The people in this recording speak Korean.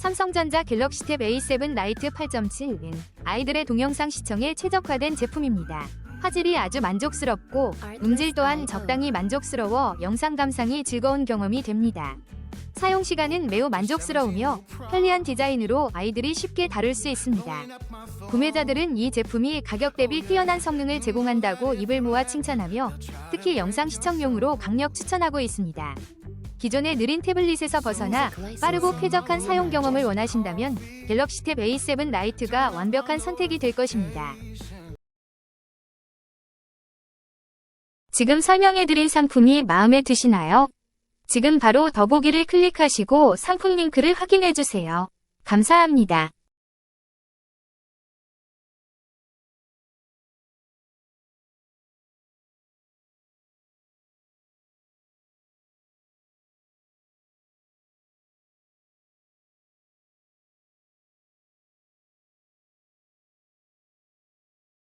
삼성전자 갤럭시 탭 A7 라이트 8.7은 아이들의 동영상 시청에 최적화된 제품입니다. 화질이 아주 만족스럽고 음질 또한 적당히 만족스러워 영상 감상이 즐거운 경험이 됩니다. 사용 시간은 매우 만족스러우며 편리한 디자인으로 아이들이 쉽게 다룰 수 있습니다. 구매자들은 이 제품이 가격 대비 뛰어난 성능을 제공한다고 입을 모아 칭찬하며 특히 영상 시청용으로 강력 추천하고 있습니다. 기존의 느린 태블릿에서 벗어나 빠르고 쾌적한 사용 경험을 원하신다면 갤럭시 탭 A7 라이트가 완벽한 선택이 될 것입니다. 지금 설명해드린 상품이 마음에 드시나요? 지금 바로 더보기를 클릭하시고 상품 링크를 확인해주세요. 감사합니다.